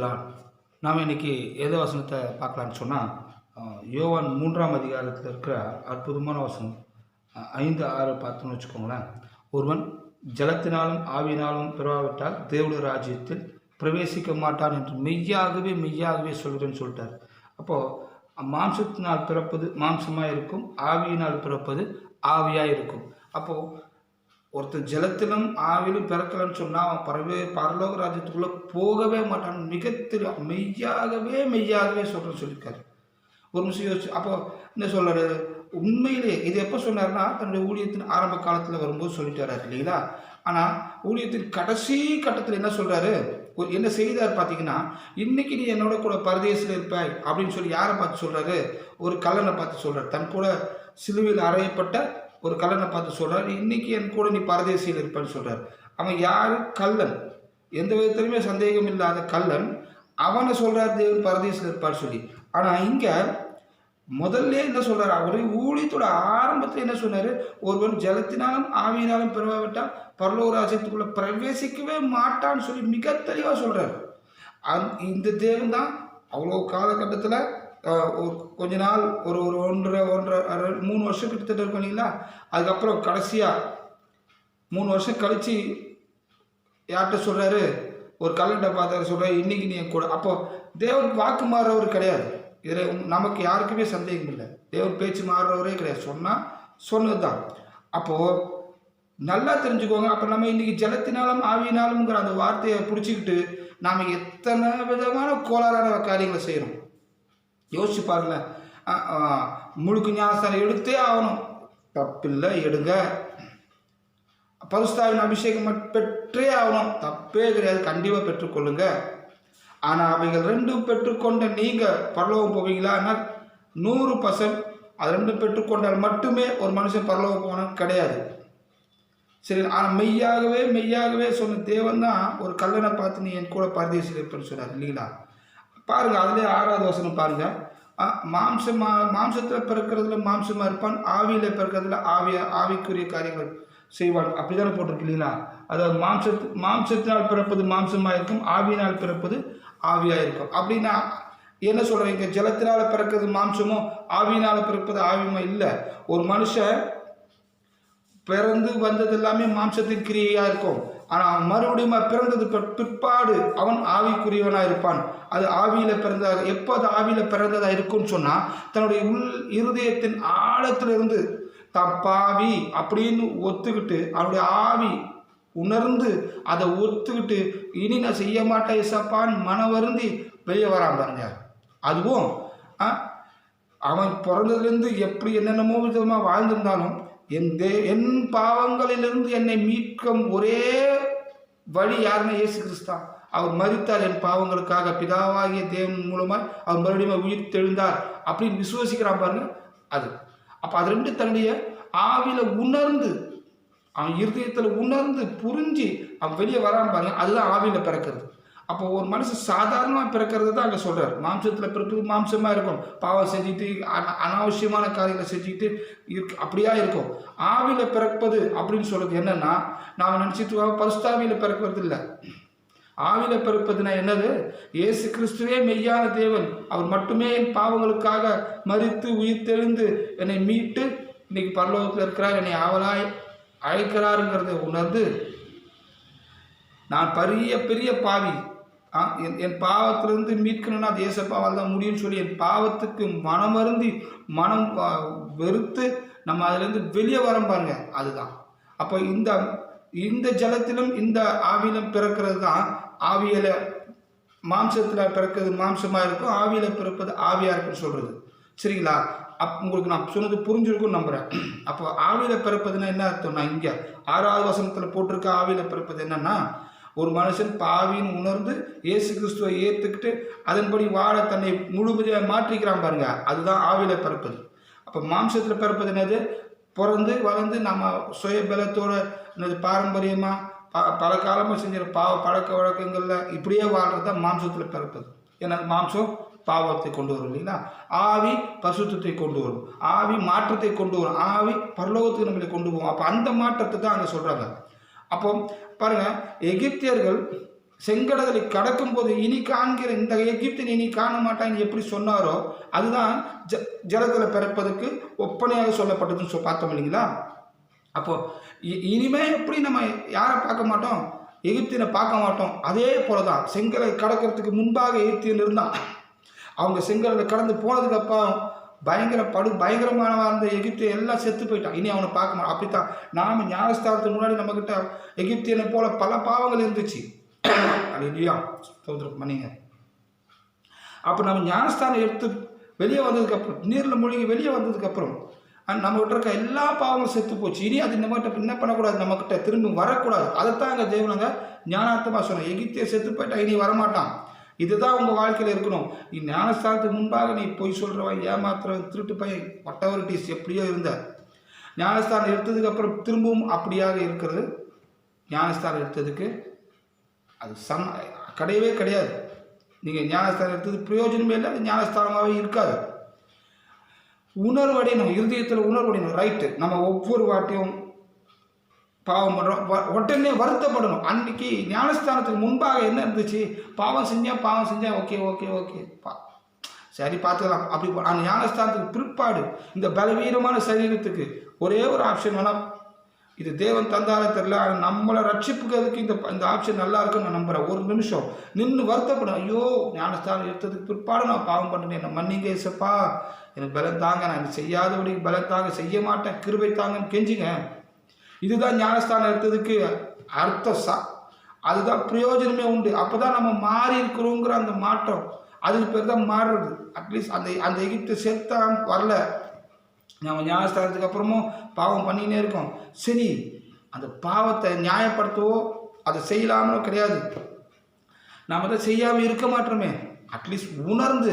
பேசலாம். நாம் இன்னைக்கு எது வசனத்தை பார்க்கலான்னு சொன்னால் யோவான் மூன்றாம் அதிகாரத்தில் இருக்கிற அற்புதமான வசனம் ஐந்து ஆறு பார்த்தோன்னு வச்சுக்கோங்களேன். ஒருவன் ஜலத்தினாலும் ஆவியினாலும் பிறவாவிட்டால் தேவடைய ராஜ்யத்தில் பிரவேசிக்க மாட்டான் என்று மெய்யாகவே மெய்யாகவே சொல்கிறேன்னு சொல்லிட்டார். அப்போது மாம்சத்தினால் பிறப்பது மாம்சமாக இருக்கும் ஆவியினால் பிறப்பது ஆவியாக இருக்கும் அப்போது ஒருத்தர் ஜலத்திலும் ஆவிலும் பிறக்கலன்னு சொன்னால் அவன் பரவே பரலோக ராஜ்யத்துக்குள்ளே போகவே மாட்டான். மிக திரு மெய்யாகவே மெய்யாகவே சொல்கிறேன்னு சொல்லியிருக்காரு. ஒரு நிமிஷம் யோசிச்சு அப்போ என்ன சொல்கிறாரு உண்மையிலே இது எப்போ சொன்னார்னா தன்னுடைய ஊழியத்தின் ஆரம்ப காலத்தில் வரும்போது சொல்லிட்டு வர்றாரு இல்லைங்களா? ஆனால் ஊழியத்தின் கடைசி கட்டத்தில் என்ன சொல்கிறாரு என்ன செய்தார் பார்த்தீங்கன்னா இன்னைக்கு நீ என்னோட கூட பரதேசில் இருப்பாய் அப்படின்னு சொல்லி யாரை பார்த்து சொல்கிறாரு ஒரு கல்லனை பார்த்து சொல்கிறார் தன் கூட சிலுவையில் அறையப்பட்ட ஒரு கல்லனை பார்த்து சொல்கிறார் இன்னைக்கு என் கூட நீ பரதேசியில் இருப்பேன்னு சொல்கிறார் அவன் யார்? கல்லன் எந்த விதத்திலுமே சந்தேகம் இல்லாத கல்லன் அவனை சொல்கிறார் தேவன் பரதேசில் இருப்பார் சொல்லி. ஆனால் இங்கே முதல்ல என்ன சொல்கிறார் அவர் ஊழியத்தோட ஆரம்பத்தில் என்ன சொன்னார்? ஒருவன் ஜலத்தினாலும் ஆவியினாலும் பிறவாவிட்டால் பரலோகராஜ்யத்துக்குள்ளே பிரவேசிக்கவே மாட்டான்னு சொல்லி மிக தெளிவாக சொல்கிறார் அந் இந்த தேவன் தான் அவ்வளோ காலகட்டத்தில் ஒரு கொஞ்ச நாள் ஒரு ஒரு ஒன்றரை ஒன்றரை மூணு வருஷம் கிட்டத்தட்ட இருக்கும் இல்லைங்களா? அதுக்கப்புறம் கடைசியாக மூணு வருஷம் கழித்து யார்கிட்ட சொல்கிறாரு ஒரு கல்லண்டை பார்த்தாரு சொல்கிறார் இன்னைக்கு நீ கூட அப்போ தேவன் வாக்கு மாறுறவர் கிடையாது. இதில் நமக்கு யாருக்குமே சந்தேகம் இல்லை. தேவன் பேச்சு மாறுறவரே கிடையாது. சொன்னால் சொன்னது தான் அப்போது நல்லா தெரிஞ்சுக்கோங்க. அப்போ நம்ம இன்றைக்கி ஜலத்தினாலும் ஆவியினாலும்ங்கிற அந்த வார்த்தையை பிடிச்சிக்கிட்டு நாம் எத்தனை விதமான கோளாறான காரியங்களை செய்கிறோம் யோசிச்சு பாருங்களேன். முழுக்கு ஞாசனம் எடுத்தே ஆகணும். தப்பில்லை எடுங்க. பரிசுத்தாவின் அபிஷேகம் பெற்றே ஆகணும். தப்பே கிடையாது கண்டிப்பாக பெற்றுக்கொள்ளுங்க ஆனால் அவைகள் ரெண்டும் பெற்றுக்கொண்ட நீங்கள் பரலோகம் போவீங்களான்னா நூறு பர்சன்ட் அது ரெண்டும் பெற்றுக்கொண்டால் மட்டுமே ஒரு மனுஷன் பரலோகம் போனது கிடையாது. சரி ஆனால் மெய்யாகவே மெய்யாகவே சொன்ன தேவன் தான் ஒரு கல்லனை பார்த்து நீ என் கூட பரதேசில் இருப்பேன்னு சொன்னார் இல்லைங்களா? பாருங்க அதுலேயே ஆறாவது வசனம் பாருங்க. மாம்சமா மாம்சத்தில் பிறக்கிறதுல மாம்சமாக இருப்பான் ஆவியில் பிறக்கிறதுல ஆவிய ஆவிக்குரிய காரியங்கள் செய்வான். அப்படிதானே போட்டிருக்கு இல்லைங்களா? அதாவது மாம்சத்து மாம்சத்தினால் பிறப்பது மாம்சமாக இருக்கும் ஆவியினால் பிறப்பது ஆவியாக இருக்கும். அப்படின்னா என்ன சொல்கிறீங்க ஜலத்தினால் பிறக்கிறது மாம்சமோ ஆவியினால் பிறப்பது ஆவியுமா இல்லை. ஒரு மனுஷன் பிறந்து வந்தது எல்லாமே மாம்சத்தின் கிரியையாக இருக்கும். ஆனால் மறுபடியும் பிறந்தது பிற்பாடு அவன் ஆவிக்குரியவனாக இருப்பான். அது ஆவியில் பிறந்த எப்போ அது ஆவியில் பிறந்ததாக இருக்கும்னு சொன்னால் தன்னுடைய உள் இருதயத்தின் ஆழத்திலிருந்து தான் பாவி அப்படின்னு ஒத்துக்கிட்டு அவனுடைய ஆவி உணர்ந்து அதை ஒத்துக்கிட்டு இனி நான் செய்ய மாட்டேன் இசப்பான் மன வருந்தி வெளியே வரான் பாருங்க. அதுவும் ஆ, அவன் பிறந்ததுலேருந்து எப்படி என்னென்னமோ விதமாக வாழ்ந்திருந்தாலும் என் தே என் பாவங்களிலிருந்து என்னை மீட்கும் ஒரே வழி யாருன்னா இயேசு கிறிஸ்தான் அவர் மறித்தார் என் பாவங்களுக்காக பிதாவாகிய தேவன் மூலமாக அவர் மறுபடியும் உயிர் தெழுந்தார் அப்படின்னு விசுவசிக்கிறான் பாருங்க. அது. அப்போ அது ரெண்டு தன்னுடைய ஆவில உணர்ந்து அவன் இருதயத்தில் உணர்ந்து புரிஞ்சு அவன் வெளியே வரான் பாருங்க. அதுதான் ஆவியில் பிறக்கிறது. அப்போ ஒரு மனுஷன் சாதாரணமாக பிறக்கிறது தான் அங்கே சொல்கிறார் மாம்சத்தில் பிறப்பது மாம்சமாக இருக்கும். பாவம் செஞ்சுட்டு அன- அனாவசியமான காரியங்களை செஞ்சுக்கிட்டு இருக்கு அப்படியா இருக்கும். ஆவியில் பிறப்பது அப்படின்னு சொல்கிறது என்னென்னா நாம் நினச்சிட்டு பரிசுத்தாவியில் பிறக்கிறது இல்லை. ஆவியில் பிறப்பதுனா என்னது? இயேசு கிறிஸ்துவே மெய்யான தேவன். அவர் மட்டுமே என் பாவங்களுக்காக மறித்து உயிர் தெளிந்து என்னை மீட்டு இன்னைக்கு பரலோகத்தில் இருக்கிறார் என்னை ஆவலாய் அழைக்கிறாருங்கிறத உணர்ந்து நான் பெரிய பெரிய பாவி என் என் பாவத்திலிருந்து மீட்கணும்னா அது ஏசப்பாவால் தான் முடியும்னு சொல்லி என் பாவத்துக்கு மனமருந்தி மனம் வெறுத்து நம்ம அதுலேருந்து வெளியே வரோம் பாருங்க. அதுதான். அப்போ இந்த இந்த ஜலத்திலும் இந்த ஆவியிலும் பிறக்கிறது தான் ஆவியில் மாம்சத்தில் பிறக்கிறது மாம்சமாக இருக்கும் ஆவியில் பிறப்பது ஆவியாக இருக்குன்னு சொல்கிறது சரிங்களா? அப் உங்களுக்கு நான் சொன்னது புரிஞ்சிருக்கும்னு நம்புகிறேன் அப்போ ஆவியில் பிறப்பதுன்னா என்ன அர்த்தம்னா இங்கே ஆறாவது வசனத்தில் போட்டிருக்க ஆவியில் பிறப்பது என்னென்னா ஒரு மனுஷன் பாவின்னு உணர்ந்து இயேசு கிறிஸ்துவை ஏற்றுக்கிட்டு அதன்படி வாழ தன்னை முழுமையாக மாற்றிக்கிறான் பாருங்க. அதுதான் ஆவியில் பிறப்பது அப்போ மாம்சத்தில் பிறப்பது என்னது? பிறந்து வளர்ந்து நம்ம சுய பலத்தோட என்னது பாரம்பரியமாக ப பல காலமாக செஞ்ச பாவ பழக்க வழக்கங்களில் இப்படியே வாழ்றது தான் மாம்சத்தில் பிறப்பது ஏன்னா மாம்சம்? பாவத்தை கொண்டு வரும் இல்லைங்களா? ஆவி பசுத்தத்தை கொண்டு வரும். ஆவி மாற்றத்தை கொண்டு வரும். ஆவி பரலோகத்துக்கு நம்மளை கொண்டு போகும். அப்போ அந்த மாற்றத்தை தான் அங்கே சொல்கிறாங்க அப்போ பாருங்க எகிப்தியர்கள் செங்கடலை கடக்கும்போது இனி காண்கிற இந்த எகிப்தின் இனி காண மாட்டாங்க எப்படி சொன்னாரோ அதுதான் ஜ ஜலத்தில் பிறப்பதற்கு ஒப்பனையாக சொல்லப்பட்டதுன்னு சொ பார்த்தோம் இல்லைங்களா? அப்போ இ- இனிமே எப்படி நம்ம யாரை பார்க்க மாட்டோம்? எகிப்தியனை பார்க்க மாட்டோம். அதே போல தான் செங்கலை கடக்கிறதுக்கு முன்பாக எகிப்தியன் இருந்தான். அவங்க செங்கலை கடந்து போனதுக்கு அப்புறம் பயங்கர படு பயங்கரமான இருந்த எகிப்தியன் எல்லாம் செத்து போயிட்டான். இனி அவனை பார்க்க மாட்டோம் அப்படித்தான் நாம ஞானஸ்தானத்துக்கு முன்னாடி நம்மக்கிட்ட எகிப்தியனை போல பல பாவங்கள் இருந்துச்சு. இல்லையா ஸ்தோத்திரம் பண்ணீங்க. அப்போ நம்ம ஞானஸ்தானம் எடுத்து வெளியே வந்ததுக்கப்புறம் நீரில் மூழ்கி வெளியே வந்ததுக்கப்புறம் நம்ம கிட்ட இருக்க எல்லா பாவங்களும் செத்து போச்சு. இனி அது நம்ம கிட்ட என்ன பண்ணக்கூடாது? நம்மக்கிட்ட திரும்பி வரக்கூடாது. அதைத்தான் எங்கள் தேவனங்க ஞானார்த்தமாக சொன்னோம் எகிப்திய செத்து போயிட்டா இனி வரமாட்டான். இதுதான் உங்கள் வாழ்க்கையில் இருக்கணும். நீ ஞானஸ்தானத்துக்கு முன்பாக நீ பொய் சொல்கிறவன் ஏமாத்துறவன் திருட்டு பையன் வட்டவரிட்டிஸ் எப்படியோ இருந்த. ஞானஸ்தானம் எடுத்ததுக்கப்புறம் திரும்பவும் அப்படியாக இருக்கிறது. ஞானஸ்தானம் எடுத்ததுக்கு அது சம கிடையவே கிடையாது. நீங்கள் ஞானஸ்தானம் எடுத்தது பிரயோஜனமே இல்லை அது ஞானஸ்தானமாகவே இருக்காது. உணர்வடையணும் இருதயத்தில் உணர்வடையணும் ரைட்டு நம்ம ஒவ்வொரு வாட்டியும் பாவம் பண்ணுறோம் உடனே வருத்தப்படணும். அன்னைக்கு ஞானஸ்தானத்துக்கு முன்பாக என்ன இருந்துச்சு? பாவம் செஞ்சேன் பாவம் செஞ்சேன் ஓகே ஓகே ஓகே. பா சரி பார்த்துக்கலாம். அப்படி அந்த ஞானஸ்தானத்துக்கு பிற்பாடு இந்த பலவீனமான சரீரத்துக்கு ஒரே ஒரு ஆப்ஷன் வேணால் இது தேவன் தந்தால தெரியல ஆனால் நம்மளை ரட்சிப்புக்கிறதுக்கு இந்த இந்த ஆப்ஷன் நல்லா இருக்குன்னு நான் நம்புகிறேன் ஒரு நிமிஷம் நின்று வருத்தப்படும். ஐயோ ஞானஸ்தானம் எடுத்ததுக்கு பிற்பாடு நான் பாவம் பண்ணேன் என்ன மன்னிங்க ஏசப்பா எனக்கு பலம் தாங்க நான் செய்யாதபடி பலம் தாங்க செய்ய மாட்டேன். கிருபை தாங்கன்னு கெஞ்சுங்க. இதுதான் ஞானஸ்தானம் எடுத்ததுக்கு அர்த்த சா. அதுதான் பிரயோஜனமே உண்டு. அப்போ தான் நம்ம மாறி இருக்கிறோங்கிற அந்த மாற்றம் அதுக்கு பேர் தான் மாறுறது. அட்லீஸ்ட் அந்த அந்த எகிப்து சேர்த்தான் வரல. நம்ம ஞானஸ்தானத்துக்கு அப்புறமும் பாவம் பண்ணினே இருக்கோம். சரி அந்த பாவத்தை நியாயப்படுத்தவோ அதை செய்யலாமோ கிடையாது. நாம் அதை செய்யாமல் இருக்க மாட்டோமே. அட்லீஸ்ட் உணர்ந்து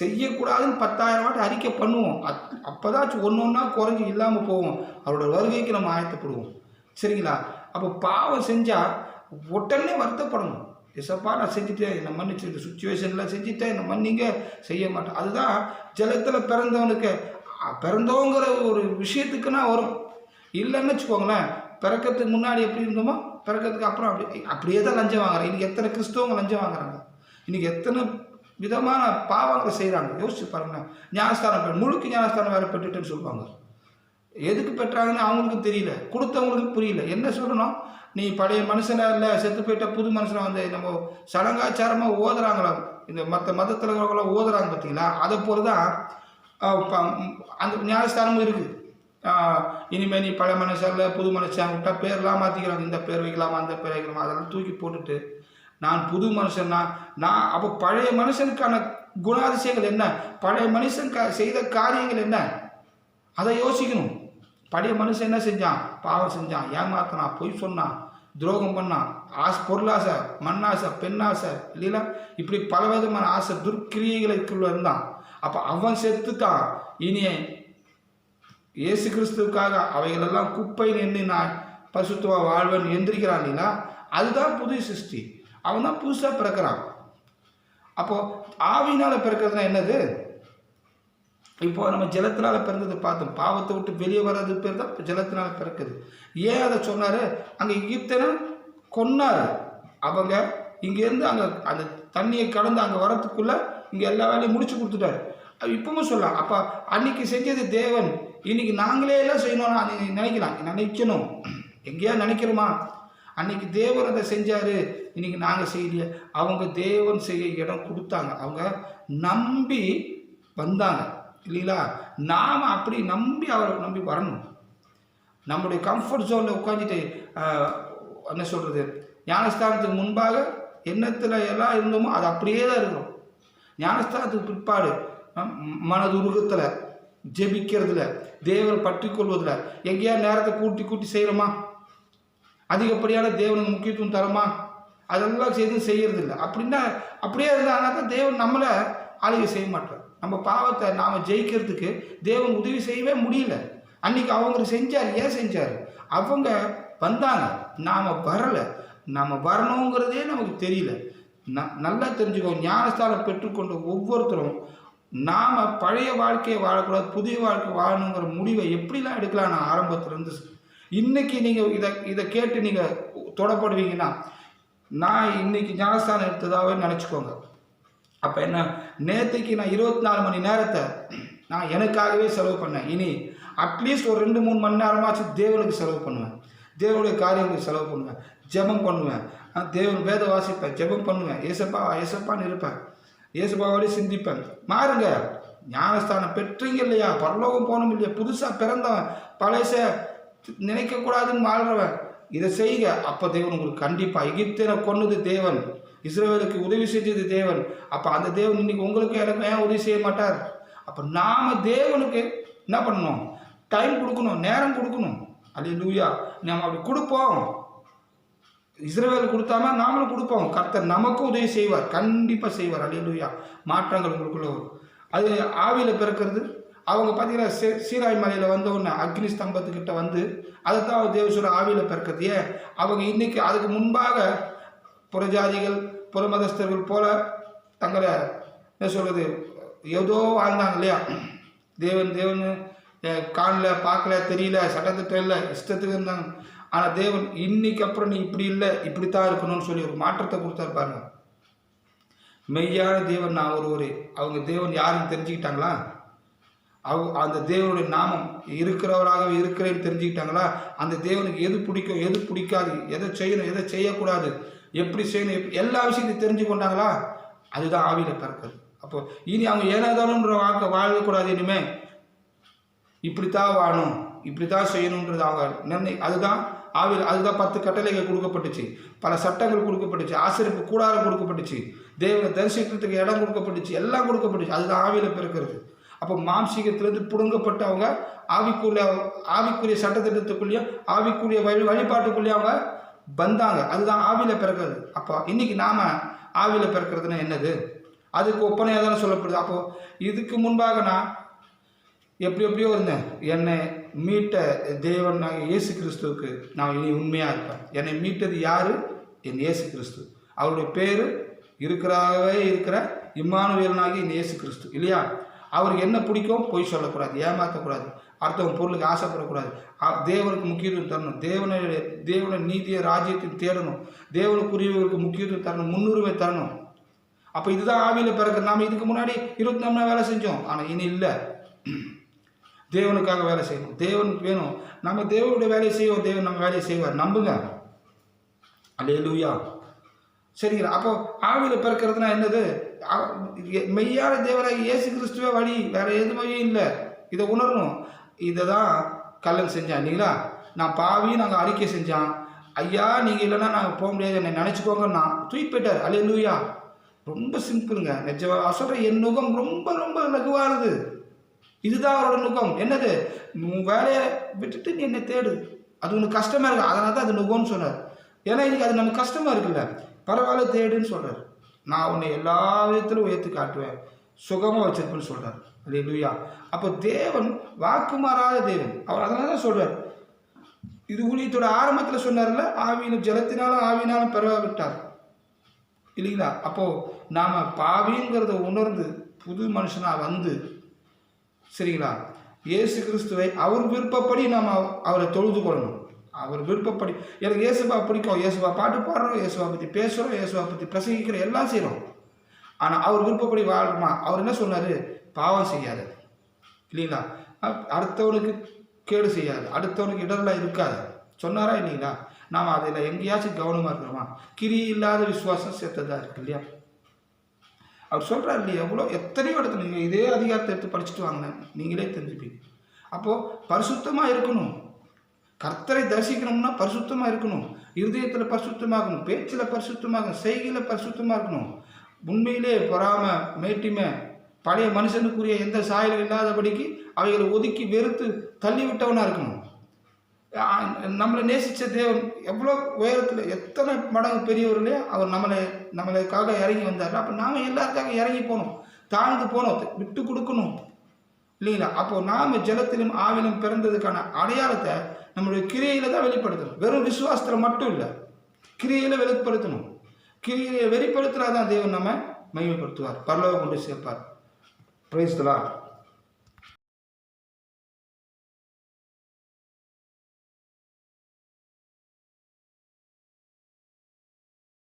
செய்யக்கூடாதுன்னு பத்தாயிரம் வாட்டி அறிக்கை பண்ணுவோம். அத் அப்போதாச்சும் ஒன்று ஒன்றா குறைஞ்சி இல்லாமல் போவோம். அவரோட வருகைக்கு நம்ம ஆயத்தப்படுவோம். சரிங்களா? அப்போ பாவம் செஞ்சால் உடனே வருத்தப்படணும். எசப்பா நான் செஞ்சுட்டேன். என்னை மன்னிச்சு சுச்சுவேஷனில் செஞ்சுட்டேன். என்னை மன்னிங்க. செய்ய மாட்டேன். அதுதான் ஜலத்தில் பிறந்தவனுக்கு. பிறந்தவங்கிற பிறந்தோங்கிற ஒரு விஷயத்துக்குன்னா வரும். இல்லைன்னு வச்சுக்கோங்களேன். பிறக்கிறதுக்கு முன்னாடி எப்படி இருந்தோமோ பிறக்கிறதுக்கு அப்புறம் அப்படி அப்படியே தான் லஞ்சம் வாங்குறேன் இன்றைக்கி எத்தனை கிறிஸ்தவங்க லஞ்சம் வாங்குறாங்க? இன்றைக்கி எத்தனை விதமான பாவங்களை செய்கிறாங்க யோசிச்சு பாருங்களேன் ஞானஸ்தானம் முழுக்க ஞானஸ்தானம் வேறு பெற்றுட்டேன்னு சொல்லுவாங்க. எதுக்கு பெற்றாங்கன்னு அவங்களுக்கு தெரியல. கொடுத்தவங்களுக்கு புரியல. என்ன சொல்லணும்? நீ பழைய மனுஷனாக இல்லை செத்து போயிட்ட புது மனுஷனை வந்து நம்ம சடங்காச்சாரமாக ஓதுறாங்களா இந்த மற்ற மதத்தில் இருக்கிறவங்களாம் ஓதுறாங்க பார்த்தீங்களா அதை போல தான் அந்த ஞானஸ்தானமும் இருக்குது இனிமேல் நீ பழைய மனுஷன்ல புது மனுஷன் விட்டா பேர்லாம் மாற்றிக்கிறாங்க இந்த பேர் வைக்கலாமா அந்த பேர் வைக்கலாமா அதெல்லாம் தூக்கி போட்டுட்டு நான் புது மனுஷன்னா நான் அப்போ பழைய மனுஷனுக்கான குணாதிசயங்கள் என்ன? பழைய மனுஷன் க செய்த காரியங்கள் என்ன? அதை யோசிக்கணும். பழைய மனுஷன் என்ன செஞ்சான்? பாவம் செஞ்சான். ஏமாத்தினான் பொய் சொன்னான் துரோகம் பண்ணான். ஆசை பொருளாசை மண்ணாசை பெண்ணாசை இல்லைங்களா? இப்படி பல விதமான ஆசை துர்க்கிரியைகளுக்குள்ள இருந்தான். அப்போ அவன் செத்துட்டான். இனி இயேசு கிறிஸ்துவுக்காக அவைகளெல்லாம் குப்பை எண்ணி நான் பசுத்துவ வாழ்வன் எந்திரிக்கிறான் இல்லைங்களா? அதுதான் புது சிருஷ்டி. அவன் தான் புதுசாக பிறக்கிறான். அப்போது ஆவினால் பிறக்கிறதுனா என்னது? இப்போ நம்ம ஜலத்தினால் பிறந்தது பார்த்தோம். பாவத்தை விட்டு வெளியே வர்றது பேர் தான் ஜலத்தினால் பிறக்குது. ஏன் அதை சொன்னார்? அங்கே எகிப்தனை கொன்னார். அவங்க இங்கேருந்து அங்கே அந்த தண்ணியை கடந்து அங்கே வரத்துக்குள்ளே இங்கே எல்லா வேலையும் முடிச்சு கொடுத்துட்டாரு. அது இப்பவும் சொல்லலாம். அப்போ அன்னைக்கு செஞ்சது தேவன். இன்னைக்கு நாங்களே எல்லாம் செய்யணும்னு அதை நினைக்கலாம். நினைக்கணும். எங்கேயா நினைக்கிறோமா? அன்னைக்கு தேவன் அதை செஞ்சார். இன்னைக்கு நாங்கள் செய்யலையே அவங்க தேவன் செய்ய இடம் கொடுத்தாங்க. அவங்க நம்பி வந்தாங்க. இல்லைங்களா? நாம் அப்படி நம்பி அவரை நம்பி வரணும். நம்முடைய கம்ஃபர்ட் ஜோனில் உட்காந்துட்டு என்ன சொல்கிறது ஞானஸ்தானத்துக்கு முன்பாக எண்ணத்தில் எல்லாம் இருந்தோமோ அது அப்படியே தான் இருக்கும் ஞானஸ்தானத்துக்கு பிற்பாடு மனதுருகத்தில் ஜெபிக்கிறதுல தேவரை பற்றி கொள்வதில் எங்கேயா நேரத்தை கூட்டி கூட்டி செய்கிறோமா அதிகப்படியான தேவனுக்கு முக்கியத்துவம் தரமா? அதெல்லாம் செய்து இல்லை அப்படின்னா அப்படியே இருந்தாங்கன்னா தான் தேவன் நம்மளை ஆளுகை செய்ய மாட்டார். நம்ம பாவத்தை நாம் ஜெயிக்கிறதுக்கு தேவன் உதவி செய்யவே முடியல. அன்றைக்கி அவங்க செஞ்சார் ஏன் செஞ்சார்? அவங்க வந்தாங்க. நாம் வரலை. நாம் வரணுங்கிறதே நமக்கு தெரியல. ந நல்லா தெரிஞ்சுக்கோ ஞானஸ்தானம் பெற்றுக்கொண்ட ஒவ்வொருத்தரும் நாம் பழைய வாழ்க்கையை வாழக்கூடாது புதிய வாழ்க்கை வாழணுங்கிற முடிவை எப்படிலாம் எடுக்கலாம் நான் ஆரம்பத்துலேருந்து இன்னைக்கு நீங்கள் இதை இதை கேட்டு நீங்கள் தொடப்படுவீங்கன்னா நான் இன்னைக்கு ஞானஸ்தானம் எடுத்ததாகவே நினச்சிக்கோங்க. அப்போ என்ன? நேற்றுக்கு நான் இருபத்தி நாலு மணி நேரத்தை நான் எனக்காகவே செலவு பண்ணேன். இனி அட்லீஸ்ட் ஒரு ரெண்டு மூணு மணி நேரமாச்சு தேவனுக்கு செலவு பண்ணுவேன். தேவனுடைய காரியங்களுக்கு செலவு பண்ணுவேன். ஜெபம் பண்ணுவேன். தேவன் வேத வாசிப்பேன். ஜெபம் பண்ணுவேன். ஏசப்பா ஏசப்பான்னு இருப்பேன். ஏசப்பாவோடய சிந்திப்பேன். மாறுங்க. ஞானஸ்தானம் பெற்றீங்க இல்லையா? பரலோகம் போகணும் இல்லையா? புதுசாக பிறந்தவன். பழச நினைக்கக்கூடாதுன்னு மாறுறவன் இதை செய்க அப்போ தேவன் உங்களுக்கு கண்டிப்பாக எகிப்தினை கொன்னது தேவன். இஸ்ரேலுக்கு உதவி செஞ்சது தேவன். அப்போ அந்த தேவன் இன்னைக்கு உங்களுக்கு எனக்கு ஏன் உதவி செய்ய மாட்டார்? அப்போ நாம் தேவனுக்கு என்ன பண்ணணும்? டைம் கொடுக்கணும் நேரம் கொடுக்கணும். அல்ல லூயா நம்ம அப்படி கொடுப்போம். இஸ்ரேல் கொடுத்தாம நாமளும் கொடுப்போம். கர்த்தர் நமக்கும் உதவி செய்வார். கண்டிப்பாக செய்வார். அல்ல மாற்றங்கள் உங்களுக்குள்ள அது ஆவியில் பிறக்கிறது. அவங்க பார்த்தீங்கன்னா சே சீராய் மலையில் வந்த அக்னி ஸ்தம்பத்துக்கிட்ட வந்து அதை தான் தேவசூர ஆவியில் பிறக்கத்தையே அவங்க இன்னைக்கு அதுக்கு முன்பாக புறஜாதிகள் புறமதஸ்தர்கள் போல தங்களை என்ன சொல்கிறது ஏதோ வாழ்ந்தாங்க இல்லையா? தேவன் தேவன் காணல பார்க்கல தெரியல சட்டத்திட்டம் இல்லை இஷ்டத்துக்கு இருந்தாங்க. ஆனால் தேவன் இன்னைக்கு அப்புறம் நீ இப்படி இல்லை இப்படித்தான் இருக்கணும்னு சொல்லி ஒரு மாற்றத்தை கொடுத்தாரு பாருங்க. மெய்யான தேவன் நான் ஒருவர். அவங்க தேவன் யாருன்னு தெரிஞ்சுக்கிட்டாங்களா? அவ் அந்த தேவனுடைய நாமம் இருக்கிறவராகவே இருக்கிறேன்னு தெரிஞ்சுக்கிட்டாங்களா? அந்த தேவனுக்கு எது பிடிக்கும் எது பிடிக்காது? எதை செய்யணும் எதை செய்யக்கூடாது? எப்படி செய்யணும் எல்லா விஷயத்தையும் தெரிஞ்சு கொண்டாங்களா? அதுதான் ஆவியில் பிறக்கிறது. அப்போ இனி அவங்க ஏனாதானுன்ற வாழ்க்கை வாழக்கூடாது இனிமே. இப்படித்தான் வாழணும் இப்படித்தான் செய்யணுன்றது அவங்க நிர்ணய அதுதான் ஆவியில் அதுதான் பத்து கட்டளைகள் கொடுக்கப்பட்டுச்சு. பல சட்டங்கள் கொடுக்கப்பட்டுச்சு ஆசிரியப்பு கூடாரம் கொடுக்கப்பட்டுச்சு. தேவனை தரிசிக்கிறதுக்கு இடம் கொடுக்கப்பட்டுச்சு எல்லாம் கொடுக்கப்பட்டுச்சு. அதுதான் ஆவியில் பிறக்கிறது. அப்போ மாம்சீகத்திலிருந்து புடுங்கப்பட்டவங்க ஆவிக்குரிய ஆவிக்குரிய சட்டத்திட்டத்துக்குள்ளேயும் ஆவிக்குரிய வழி வழிபாட்டுக்குள்ளேயும் அவங்க வந்தாங்க. அதுதான் ஆவியில் பிறக்கிறது. அப்போ இன்னைக்கு நாம் ஆவியில் பிறக்கிறதுனா என்னது? அதுக்கு ஒப்பனையாக தானே சொல்லப்படுது. அப்போது இதுக்கு முன்பாக நான் எப்படி எப்படியோ இருந்தேன். என்னை மீட்ட தேவன் இயேசு கிறிஸ்துவுக்கு நான் இனி உண்மையாக இருப்பேன். என்னை மீட்டது யார்? என் இயேசு கிறிஸ்து. அவருடைய பேர் இருக்கிறாகவே இருக்கிற இம்மானுவேலனாகி என் இயேசு கிறிஸ்து. இல்லையா? அவருக்கு என்ன பிடிக்கும்? பொய் சொல்லக்கூடாது ஏமாற்றக்கூடாது அடுத்தவங்க பொருளுக்கு ஆசைப்படக்கூடாது. தேவனுக்கு முக்கியத்துவம் தரணும். தேவனை தேவனை நீதியை ராஜ்யத்தை தேடணும். தேவனுக்குரியவர்களுக்கு முக்கியத்துவம் தரணும் முன்னுரிமை தரணும். அப்போ இதுதான் ஆவியில் பிறகு நாம் இதுக்கு முன்னாடி இருபத்தி நாலு வேலை செஞ்சோம். ஆனால் இனி இல்லை. தேவனுக்காக வேலை செய்யணும். தேவனுக்கு வேணும். நம்ம தேவனுடைய வேலையை செய்வோம். தேவன் நம்ம வேலையை செய்வார். நம்புங்க. அல்லே லூயா சரிங்களா? அப்போ ஆவியில் பிறக்கிறதுனா என்னது? மெய்யான தேவராக இயேசு கிறிஸ்துவே வழி வேற எது வழியும் இல்லை. இதை உணரணும். இதை தான் கல்லன் செஞ்சான் இல்லைங்களா? நான் பாவி நாங்கள் அறிக்கை செஞ்சான். ஐயா நீங்கள் இல்லைன்னா நாங்கள் போக முடியாது. என்னை நினச்சிக்கோங்கன்னா தூய் போயிட்டார் அல்லே லூயா ரொம்ப சிம்பிளுங்க நிஜமாக சொல்கிறேன் என் நுகம் ரொம்ப ரொம்ப லகுவானது இதுதான் அவரோட நுகம். என்னது? உன் வேலையை விட்டுட்டு நீ என்னை தேடு. அது உனக்கு கஷ்டமாக இருக்கு. அதனால தான் அது நுகம்னு சொன்னார். ஏன்னா இன்னைக்கு அது நமக்கு கஷ்டமாக இருக்குல்ல. பரவாயில்ல தேடுன்னு சொல்கிறார் நான் உன்னை எல்லா விதத்திலும் உயர்த்தி காட்டுவேன். சுகமாக வச்சிருப்பேன்னு சொல்றார். இல்லையா அப்போ தேவன் வாக்கு மாறாத தேவன். அவர் அதனால தான் சொல்கிறார் இது ஊழியத்தோட ஆரம்பத்தில் சொன்னார்ல ஆவியிலும் ஜலத்தினாலும் ஆவினாலும் பெறவா விட்டார் இல்லைங்களா? அப்போது நாம் பாவிங்கிறத உணர்ந்து புது மனுஷனாக வந்து சரிங்களா? இயேசு கிறிஸ்துவை அவர் விருப்பப்படி நாம் அவ- அவரை தொழுது கொள்ளணும். அவர் விருப்பப்படி எனக்கு இயேசுபா பிடிக்கும் இயேசுபா பாட்டு பாடுறோம் இயேசுபா பற்றி பேசுகிறோம் இயேசுபா பற்றி பிரசங்கிக்கிறோம் எல்லாம் செய்கிறோம் ஆனால் அவர் விருப்பப்படி வாழ்றோமா? அவர் என்ன சொன்னார்? பாவம் செய்யாது. இல்லைங்களா? அடுத்தவனுக்கு கேடு செய்யாது. அடுத்தவனுக்கு இடரெல்லாம் இருக்காது. சொன்னாரா இல்லைங்களா? நாம் அதில் எங்கேயாச்சும் கவனமாக இருக்கிறோமா கிரி இல்லாத விசுவாசம் சேர்த்ததாக இருக்கு இல்லையா? அவர் சொல்கிறார் இல்லையா? எவ்வளோ எத்தனையோ இடத்துல நீங்கள் இதே அதிகாரத்தை எடுத்து படிச்சுட்டு வாங்க நீங்களே தெரிஞ்சுப்பீங்க. அப்போது பரிசுத்தமாக இருக்கணும். கர்த்தரை தரிசிக்கணும்னா பரிசுத்தமாக இருக்கணும். இருதயத்தில் பரிசுத்தமாகணும். பேச்சில் பரிசுத்தமாகணும். செய்கையில் பரிசுத்தமாக இருக்கணும் உண்மையிலே பொறாம மேட்டிமை பழைய மனுஷனுக்குரிய எந்த சாயலும் இல்லாதபடிக்கு அவைகளை ஒதுக்கி வெறுத்து தள்ளிவிட்டவனாக இருக்கணும். நம்மளை நேசித்த தேவன் எவ்வளோ உயரத்தில் எத்தனை மடங்கு பெரியவர்களே அவர் நம்மளை நம்மளுக்காக இறங்கி வந்தார். அப்போ நாம் எல்லாருக்காக இறங்கி போகணும். தாழ்ந்து போகணும். விட்டு கொடுக்கணும். இல்லைங்களா? அப்போ நாம் ஜலத்திலும் ஆவிலும் பிறந்ததுக்கான அடையாளத்தை நம்மளுடைய கிரியையில் தான் வெளிப்படுத்தணும். வெறும் விசுவாசத்தில் மட்டும் இல்லை. கிரியையில் வெளிப்படுத்தணும். கிரியையை வெளிப்படுத்தினாதான் தேவன் நம்ம மகிமைப்படுத்துவார். பரலோகம் கொண்டு சேர்ப்பார். பிரைஸ்தலா